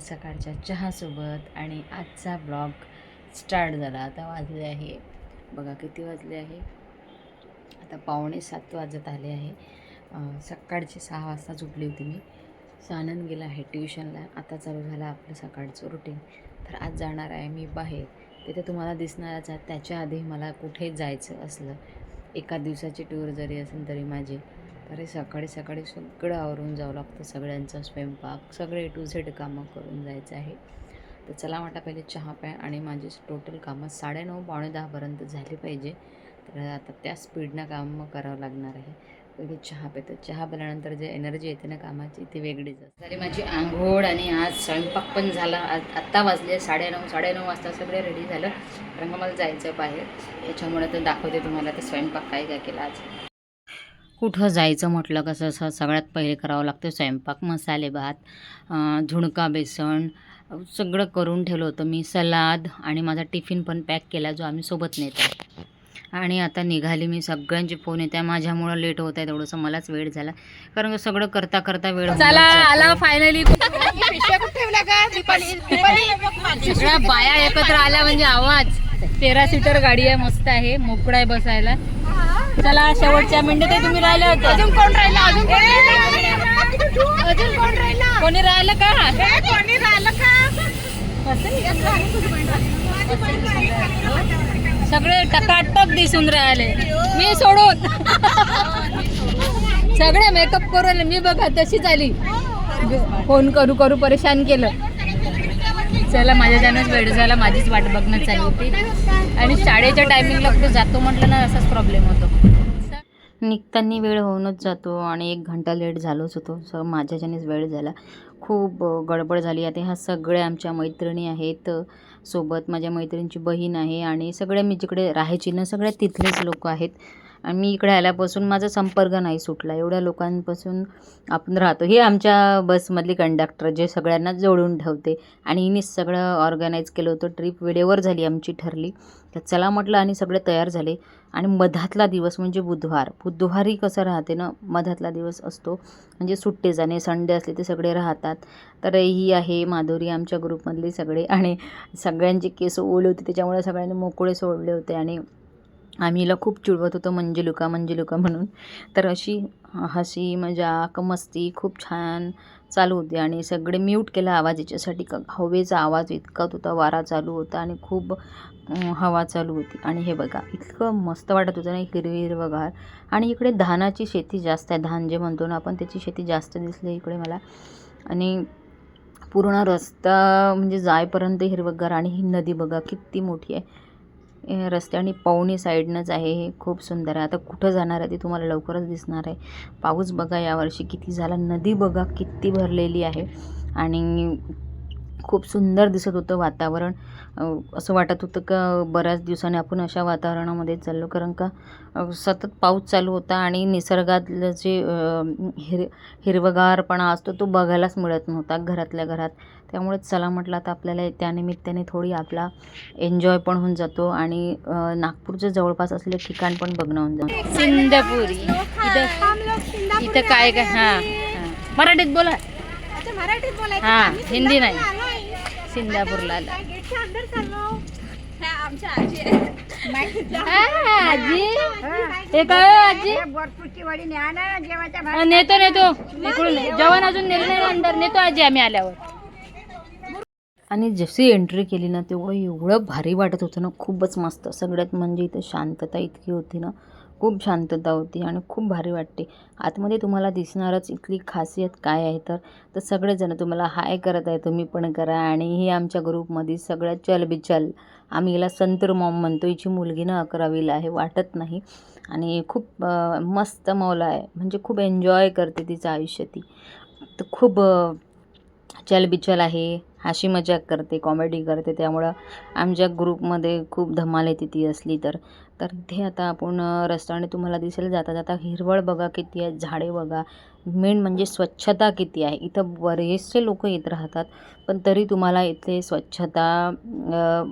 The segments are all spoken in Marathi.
सकाळच्या चहासोबत आणि आजचा ब्लॉग स्टार्ट झाला. आता वाजले आहे. बघा किती वाजले आहे. आता पावणे सात वाजत आले आहे. सकाळचे सहा वाजता झोपली होती मी. सानंद गेला आहे ट्युशनला. आता चालू झाला आपलं सकाळचं रुटीन तर आज जाणार आहे मी बाहेर. तिथे तुम्हाला दिसणारच आहे त्याच्या आधी मला कुठे जायचं असलं. एका दिवसाची टूर जरी असेल तरी माझी. अरे सकाळी सकाळी सगळं आवरून जावं लागतं सगळ्यांचा स्वयंपाक सगळे टू झेड कामं करून जायचं आहे. तर चला वाटा पहिले चहा प्या आणि माझी टोटल कामं साडेनऊ पावणे दहापर्यंत झाली पाहिजे. तर आता त्या स्पीडनं कामं करावं लागणार आहे. पहिले चहा पितो चहा पिल्यानंतर जे एनर्जी येते ना कामाची ती वेगळीच असते. झाली माझी आंघोळ आणि आज स्वयंपाक पण झाला. आज आत्ता वाजले साडेनऊ साडेनऊ वाजता सगळे रेडी झालं. कारण मला जायचं बाहेर. याच्यामुळे तर दाखवते तुम्हाला ते स्वयंपाक काय काय केला आज. कुठं जायचं म्हटलं कसं असं सगळ्यात पहिले करावं लागतं स्वयंपाक मसाले भात झुणका बेसन सगळं करून ठेवलं होतं मी सलाद आणि माझा टिफिन पण पॅक केला जो आम्ही सोबत नेतो. आणि आता निघाली मी सगळ्यांचे फोन येत आहे माझ्यामुळं लेट होत आहे थोडंसं मलाच वेळ झाला. कारण सगळं करता करता वेळ चला. आला फायनली बाया एकत्र आल्या म्हणजे आवाज. तेरा सीटर गाडी आहे मस्त आहे मोकळा आहे बसायला. चला शेवटच्या मिनिटात आहे, तुम्ही राहिले होते. अजून कोण राहिला? अजून कोण अजून कोण राहिला? कोणी राहिलं का? कोणी राहिलं का? सगळे टकाटक दिसून राहिले. मी सोडून. सगळे मेकअप करून मी बघा तशीच आली. फोन करू करू परेशान केलं. चला माझ्या त्यानंच वेळ झाला. माझीच वाट बघणं चालू होती. आणि शाळेच्या टायमिंगला कुठे जातो म्हटलं ना असाच प्रॉब्लेम होतो. निघताना वेळ होऊनच जातो आणि एक घंटा लेट झालोच होतो. स माझ्याच्यानेच वेळ झाला. खूप गडबड झाली. आता ह्या सगळ्या आमच्या मैत्रिणी आहेत सोबत माझ्या मैत्रिणीची बहीण आहे आणि सगळ्या मी जिकडे राहायची ना सगळ्या तिथलेच लोक आहेत. आणि मी इकडे आल्यापासून माझा संपर्क नाही सुटला. एवढ्या लोकांपासून आपण राहतो. हे आमच्या बसमधली कंडक्टर जे सगळ्यांना जोडून ठेवते. आणि हिने सगळं ऑर्गनाईज केलं होतं. ट्रिप वेळेवर झाली आमची ठरली. तर चला म्हटलं आणि सगळे तयार झाले. आणि मधातला दिवस म्हणजे बुधवार. बुधवारी कसं राहते ना मधातला दिवस असतो. म्हणजे सुट्टे जाणे संडे असले ते सगळे राहतात. तर ही आहे माधुरी आमच्या ग्रुपमधली सगळे. आणि सगळ्यांचे केस ओले होते त्याच्यामुळे सगळ्यांनी मोकळे सोडले होते. आणि आम्ही हिला खूप चिडवत होतो मंजुलुका मंजुलुका म्हणून. तर अशी हसी मजाक मस्ती खूप छान चालू होती आणि सगळे म्यूट केला आवाज याच्यासाठी. का हवेचा आवाज इतका होता वारा चालू होता आणि खूप हवा चालू होती. आणि हे बघा इतकं मस्त वाटत होतं ना हिरवी हिरवगार आणि इकडे धानाची शेती जास्त आहे धान जे म्हणतो ना आपण त्याची शेती जास्त दिसली इकडे मला. आणि पूर्ण रस्ता म्हणजे जायपर्यंत हिरवगार आणि ही नदी बघा किती मोठी आहे. रस्त्याने पावणी साईडनंच आहे हे खूप सुंदर आहे. आता कुठं जाणार आहे ते तुम्हाला लवकरच दिसणार आहे. पाऊस बघा यावर्षी किती झाला नदी बघा किती भरलेली आहे. आणि खूप सुंदर दिसत होतं वातावरण. असं वाटत होतं का बऱ्याच दिवसांनी आपण अशा वातावरणामध्ये चाललो. कारण का सतत पाऊस चालू होता आणि निसर्गातलं जे हिर हिरवगारपणा असतो तो बघायलाच मिळत नव्हता घरातल्या घरात. त्यामुळे चला म्हटलं आता आपल्याला त्यानिमित्ताने थोडी आपला एन्जॉय पण होऊन जातो आणि नागपूरच्या जवळपास असलेले ठिकाण पण बघणं होऊन जातं. सिंदपुरी इथं काय काय हा. हा. मराठीत बोला. मराठीत बोलायचं हा हिंदी नाही. आला. आमच्या आजी आजी. हे. काय आजी? बोरपूरची वडी न्या ना जेवायच्या नेतो नेतो. इकडून. जेवण अजून नेलं नाही अंदर नेतो आजी आम्ही आल्यावर. आणि जशी एंट्री केली ना तेवढं एवढं भारी वाटत होतं ना खूपच मस्त. सगळ्यात म्हणजे इथं शांतता इतकी होती ना खूप शांतता होती आणि खूप भारी वाटते. आतमध्ये तुम्हाला दिसणारच इथली खासियत काय आहे तर? तर सगळेजण तुम्हाला हाय करत आहे तुम्ही पण करा आणि ही आमच्या ग्रुपमध्ये सगळ्यात चल बिचल आम्ही हिला संतूर मॉम म्हणतो हिची मुलगी ना अकरावीला आहे वाटत नाही. आणि खूप मस्त मौला आहे म्हणजे खूप एन्जॉय करते तिचं आयुष्य ती. तर खूप चलबिचल आहे. हाशी मजाक करते कॉमेडी करते. त्यामुळं आमच्या ग्रुपमध्ये खूप धमाल येते ती असली तर. तर इथे आता आपण रस्त्याने तुम्हाला दिसेल. जाता जाता हिरवळ बघा किती आहे झाडे बघा. मेन म्हणजे स्वच्छता किती आहे? इथं बरेचसे लोक येत राहतात पण तरी तुम्हाला इथे स्वच्छता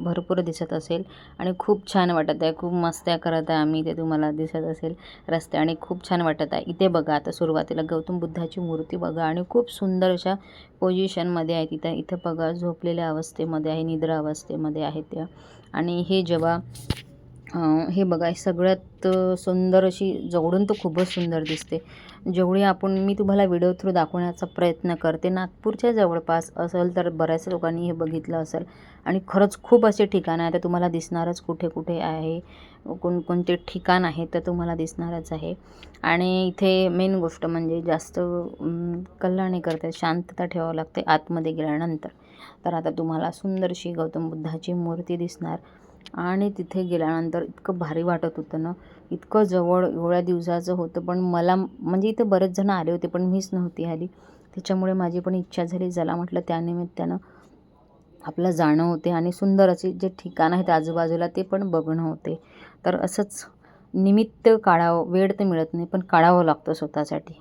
भरपूर दिसत असेल आणि खूप छान वाटत आहे. खूप मस्त्या करत आहे आम्ही ते तुम्हाला दिसत असेल रस्ते आणि खूप छान वाटत आहे. इथे बघा आता सुरुवातीला गौतम बुद्धाची मूर्ती बघा आणि खूप सुंदर अशा पोझिशनमध्ये आहे तिथं. इथं बघा झोपलेल्या अवस्थेमध्ये आहे निद्रा अवस्थेमध्ये आहे त्या. आणि हे जेव्हा हे बघा सगळ्यात सुंदर अशी जवळून तर खूपच सुंदर दिसते. जेवढी आपण मी तुम्हाला व्हिडिओ थ्रू दाखवण्याचा प्रयत्न करते नागपूरच्या जवळपास असेल तर बऱ्याच लोकांनी हे बघितलं असेल. आणि खरंच खूप असे ठिकाणं आहे तर तुम्हाला दिसणारच कुठे कुठे आहे. कोणकोणते ठिकाण आहे तर तुम्हाला दिसणारच आहे. आणि इथे मेन गोष्ट म्हणजे जास्त कल्ला नाही करता शांतता ठेवावं लागते आतमध्ये गेल्यानंतर. तर आता तुम्हाला सुंदरशी गौतम बुद्धाची मूर्ती दिसणार. आणि तिथे गेल्यानंतर इतकं भारी वाटत होतं ना. इतकं जवळ एवढ्या दिवसाचं होतं पण मला म्हणजे इथे बरेच जण आले होते पण मीच नव्हती आली. त्याच्यामुळे माझी पण इच्छा झाली चला म्हटलं त्यानिमित्तानं आपलं जाणं होते आणि सुंदर असे जे ठिकाण आहेत आजूबाजूला ते पण बघणं होते. तर असंच निमित्त काढावं वेळ तर मिळत नाही पण काढावं लागतं स्वतःसाठी.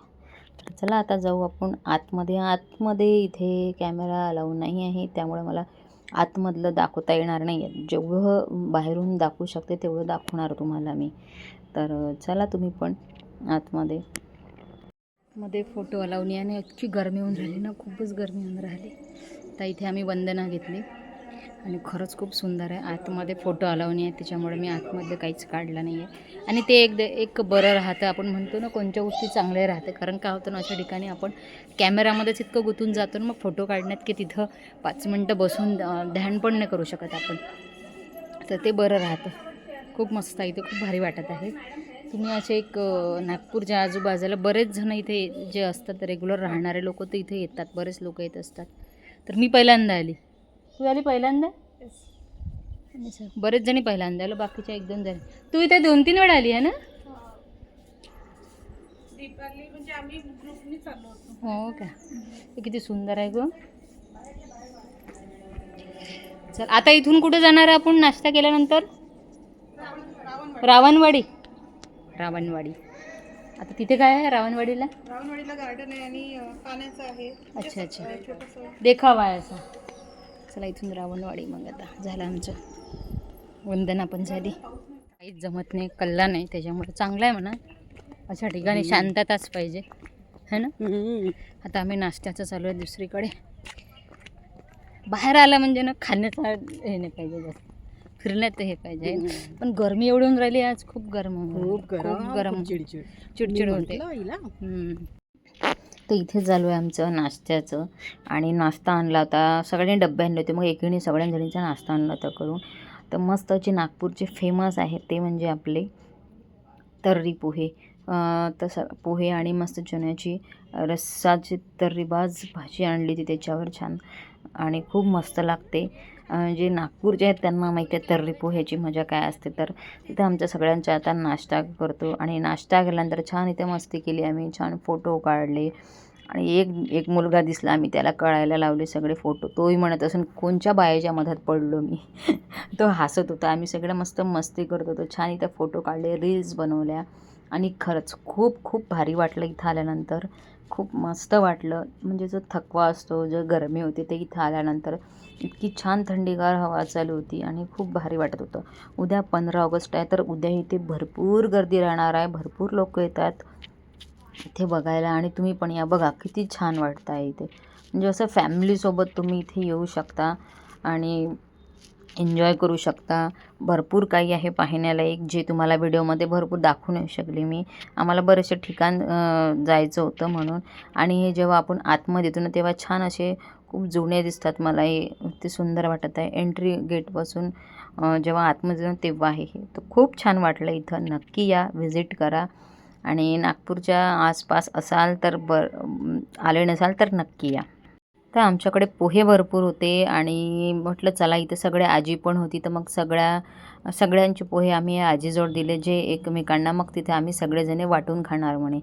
तर चला आता जाऊ आपण आतमध्ये. आतमध्ये इथे कॅमेरा अलाऊ नाही आहे त्यामुळे मला आतमधलं दाखवता येणार नाही आहे जेवढं बाहेरून दाखवू शकते तेवढं दाखवणार तुम्हाला मी. तर चला तुम्ही पण आतमध्ये. मध्ये फोटो लावणी आणि इतकी गरमी होऊन राहिली ना खूपच गरमी होऊन राहिली. तर इथे आम्ही वंदना घेतली. आणि खरंच खूप सुंदर आहे. आतमध्ये फोटो अलाव नाही आहे त्याच्यामुळे मी आतमध्ये काहीच काढलं नाही आहे आणि ते एक एक बरं राहतं आपण म्हणतो ना कोणत्या गोष्टी चांगल्या राहते. कारण काय होतं ना अशा ठिकाणी आपण कॅमेरामध्येच इतकं गुंतून जातो ना मग फोटो काढण्यात की तिथं पाच मिनटं बसून ध्यान पण नाही करू शकत आपण. तर ते बरं राहतं. खूप मस्त आहे इथे खूप भारी वाटत आहे. तुम्ही असे एक नागपूरच्या आजूबाजूला बरेच जण इथे जे असतात रेग्युलर राहणारे लोक तर इथे येतात बरेच लोक येत असतात. तर मी पहिल्यांदा आली. तू आली पहिल्यांदा. बरेच जणी पहिल्यांदा आलो बाकीच्या एक दोन जण. तू इथे दोन तीन वेळा आली आहे ना? हो. का? हे किती सुंदर आहे ग. चल आता इथून कुठे जाणार आहे आपण नाश्ता केल्यानंतर? रावणवाडी. रावणवाडी. आता तिथे काय आहे रावणवाडीला? रावणवाडीला गार्डन आहे आणि पाण्याचं आहे. अच्छा अच्छा. देखावा आहे असा. चला इथून रावणवाडी मग आता. झालं आमचं. वंदना पण झाली. काहीच जमत नाही कल्ला नाही त्याच्यामुळे चांगलं आहे म्हणा. अशा ठिकाणी शांतताच पाहिजे. है ना? आता आम्ही नाश्त्याचं चालू आहे दुसरीकडे. बाहेर आलं म्हणजे ना खाण्याचा हे नाही पाहिजे जास्त. फिरण्यात हे पाहिजे. पण गरमी एवढी होऊन राहिली आज खूप गरम. खूप गरम चिडचिड. होते. हम्म. तर इथे चालू आहे आमचं नाश्त्याचं. आणि नाश्ता आणला होता. सगळ्यांनी डब्बे आणले होते. मग एकीने सगळ्या जणींचा नाश्ता आणला होता करून. तर मस्त जे नागपूरचे फेमस आहे ते म्हणजे आपले तर्री पोहे. तसं पोहे आणि मस्त चण्याची रस्साची तर्रीबाज भाजी आणली ती त्याच्यावर छान आणि खूप मस्त लागते. जे नागपूरचे आहेत त्यांना माहिती आहे तर्री पोह्याची मजा काय असते. तर तिथं आमच्या सगळ्यांच्या आता नाश्ता करतो आणि नाश्ता केल्यानंतर छान इथे मस्ती केली आम्ही छान फोटो काढले आणि एक एक मुलगा दिसला आम्ही त्याला कळायला लावले सगळे फोटो. तोही म्हणत असून कोणच्या बायाच्या मधात पडलो मी? तो हसत होता. आम्ही सगळं मस्त मस्ती करत होतो. छान इथं फोटो काढले रील्स बनवल्या. आणि खरंच खूप खूप भारी वाटलं इथं आल्यानंतर. खूप मस्त वाटलं. म्हणजे जो थकवा असतो जो गरमी होती ते इथं आल्यानंतर इतकी छान थंडीगार हवा चालू होती आणि खूप भारी वाटत होतं. उद्या पंधरा ऑगस्ट आहे तर उद्या इथे भरपूर गर्दी राहणार आहे भरपूर लोक येतात इथे बघायला आणि तुम्ही पण या. बघा किती छान वाटतं आहे इथे. म्हणजे असं फॅमिलीसोबत तुम्ही इथे येऊ शकता आणि एन्जॉय करू शकता. भरपूर काही आहे पाहण्यालायक जे तुम्हाला व्हिडिओमध्ये भरपूर दाखवू नाही शकले मी. आम्हाला बरेचसे ठिकाण जायचं होतं म्हणून. आणि हे जेव्हा आपण आतमध्ये येतो ना तेव्हा छान असे खूप जुने दिसतात मला हे ते सुंदर वाटत आहे. एंट्री गेटपासून जेव्हा आतमध्ये येतो तेव्हा आहे हे. तर खूप छान वाटलं इथं. नक्की या व्हिजिट करा. आणि नागपूरच्या आसपास असाल तर बर आले नसाल तर नक्की या. तर आमच्याकडे पोहे भरपूर होते आणि म्हटलं चला इथं सगळ्या आजी पण होती तर मग सगळ्या सगळ्यांचे पोहे आम्ही आजीजवळ दिले जे एकमेकांना मग तिथे आम्ही सगळेजणे वाटून खाणार म्हणे.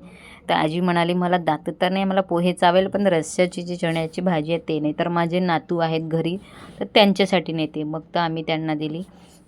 तर आजी म्हणाली मला दात तर नाही मला पोहे चावेल पण रस्स्याची जी चण्याची भाजी आहे ते नाही. तर माझे नातू आहेत घरी तर त्यांच्यासाठी नेते मग तर आम्ही त्यांना दिली.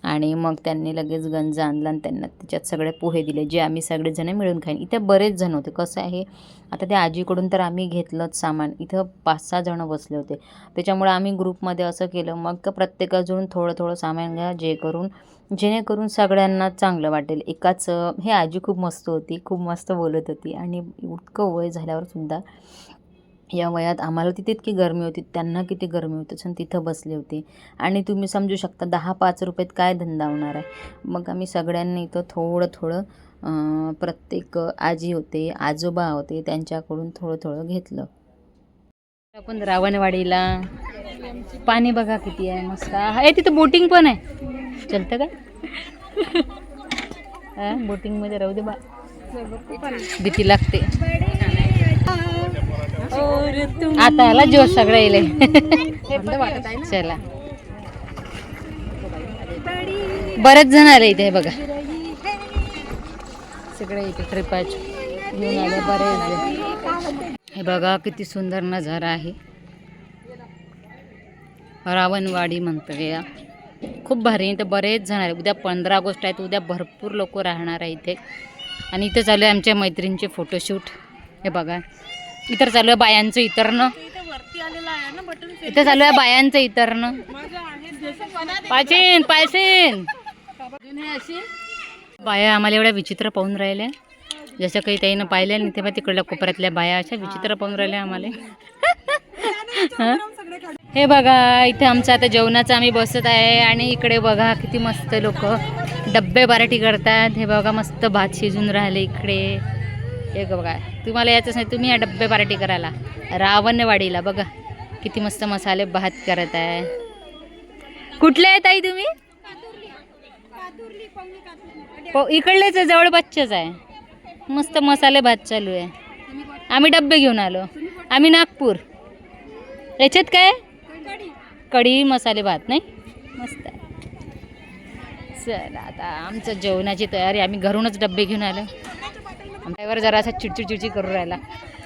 आणि मग त्यांनी लगेच गंज आणला आणि त्यांना त्याच्यात सगळे पोहे दिले जे आम्ही सगळेजण मिळून खाईन. इथे बरेच जण होते. कसं आहे आता त्या आजीकडून तर आम्ही घेतलंच सामान. इथं पाच सहा जणं बसले होते. त्याच्यामुळे आम्ही ग्रुपमध्ये असं केलं मग प्रत्येकाजून थोडं थोडं सामान घ्या जे करून जेणेकरून सगळ्यांना चांगलं वाटेल. एकाच हे आजी खूप मस्त होती खूप मस्त बोलत होती आणि इतकं वय झाल्यावर सुद्धा या वयात आम्हाला तिथे इतकी गरमी होती त्यांना किती गरमी होती छान तिथं बसले होते. आणि तुम्ही समजू शकता दहा पाच रुपयात काय धंदा होणार आहे? मग आम्ही सगळ्यांनी इथं थोडं थोडं प्रत्येक आजी होते आजोबा होते त्यांच्याकडून थोडं थोडं घेतलं. आपण रावणवाडीला. पाणी बघा किती आहे मस्त. आहे तिथं बोटिंग पण आहे. चलतं का? बोटिंगमध्ये राहू दे बा. भीती लागते. आता आला जोश सगळं येईल चला. बरेच जण आले इथे हे बघा. सगळे इथे ट्रिपाच घेऊन आले बरेच हे बघा किती सुंदर नजारा आहे. रावणवाडी म्हणतो या. खूप भारी इथं बरेच जण आहे उद्या पंधरा ऑगस्ट आहे तर उद्या भरपूर लोक राहणार आहे इथे. आणि इथं चालू आहे आमच्या मैत्रिणीचे फोटोशूट हे बघा. इतर चालू आहे बायांचं इतरणं इथं चालू आहे बायांचं इतरणं पाचिन पायसीन. बाया आम्हाला एवढ्या विचित्र पाहून राहिल्या. जसं काही ताईनं पाहिल्या नाही तेव्हा तिकडल्या कोपऱ्यातल्या बाया अशा विचित्र पाहून राहिल्या आम्हाला. हे? बघा इथे आमचं आता जेवणाचं आम्ही बसत आहे आणि इकडे बघा किती मस्त लोक डब्बे बराठी करतात. हे बघा मस्त भात शिजून राहिले इकडे. हे बघा तुम्हाला याचंच नाही तुम्ही या डब्बे पार्टी करायला. रावणवाडीला बघा किती मस्त मसाले भात करत आहे. कुठले आहे ताई तुम्ही? हो इकडलेच आहे जवळ बच्चेच आहे. मस्त मसाले भात चालू आहे. आम्ही डब्बे घेऊन आलो. आम्ही नागपूर. याच्यात काय? कढी मसाले भात नाही? मस्त आहे. चला आता आमचं जेवणाची तयारी आम्ही घरूनच डब्बे घेऊन आलो. ड्रायव्हर जरासा चिडचिड चिडचिड करून राहिला.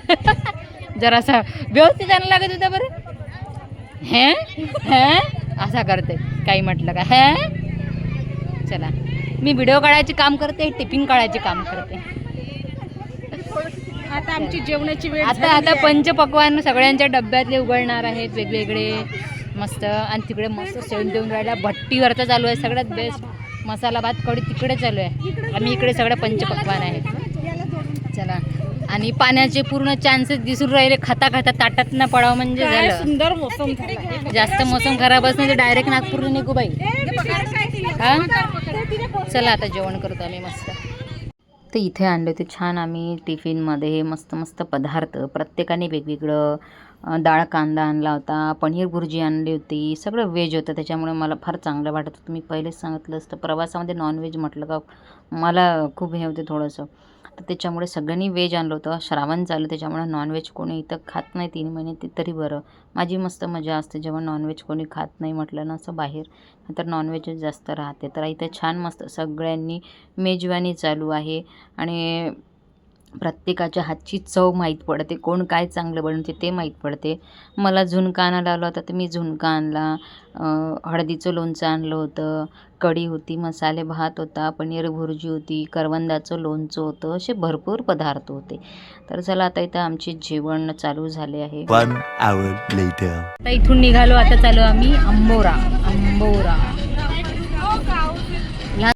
जरासा व्यवस्थित आणायला लागत होता बरं. हे? हे? असा करते. काही म्हटलं का? हे? चला. मी व्हिडिओ काढायचे काम करते टिफिन काढायचे काम करते. आता आमची जेवणाची वेळ आता आता पंचपक्वान सगळ्यांच्या डब्यातले उघडणार आहेत वेगवेगळे मस्त. आणि तिकडे मस्त सेवन देऊन राहिला. भट्टीवरचं चालू आहे सगळ्यात बेस्ट मसाला भात कढी तिकडे चालू आहे. आम्ही इकडे सगळं पंचपक्वान आहे. चला. आणि पाण्याचे पूर्ण चान्सेस दिसून राहिले. खाता खाता ताटात ना पडावं म्हणजे झालं. सुंदर मोसम जास्त मोसम खराब असलं तर डायरेक्ट नागपूरला निघू बाई. हा चला आता जेवण करतो आम्ही मस्त. तर इथे आणले होते छान आम्ही टिफिनमध्ये मस्त मस्त पदार्थ. प्रत्येकाने वेगवेगळं डाळ कांदा आणला होता पनीर भुर्जी आणली होती. सगळं व्हेज होतं. त्याच्यामुळे मला फार चांगलं वाटत होतं. मी पहिलेच सांगितलं असतं. प्रवासामध्ये नॉनव्हेज म्हटलं का मला खूप हे होते थोडंसं. त्याच्यामुळे सगळ्यांनी व्हेज आणलं होतं. श्रावण चालू त्याच्यामुळे नॉनव्हेज कोणी इथं खात नाही तीन महिने ते तरी बरं. माझी मस्त मजा असते जेव्हा नॉनव्हेज कोणी खात नाही म्हटलं ना असं बाहेर. तर नॉनव्हेजच जास्त राहते. तर इथं छान मस्त सगळ्यांनी मेजवानी चालू आहे. आणि प्रत्येकाच्या हातची चव माहीत पडते. कोण काय चांगलं बनवते ते माहीत पडते. मला झुणका आणायला आला होता तर मी झुणका आणला. हळदीचं लोणचं आणलं होतं. कढी होती मसाले भात होता पनीर भुर्जी होती करवंदाचं लोणचं होतं. असे भरपूर पदार्थ होते. तर चला आता इथं आमचे जेवण चालू झाले आहे. One hour later. आता इथून निघालो. आता चालू आम्ही अंबोरा. अंबोरा.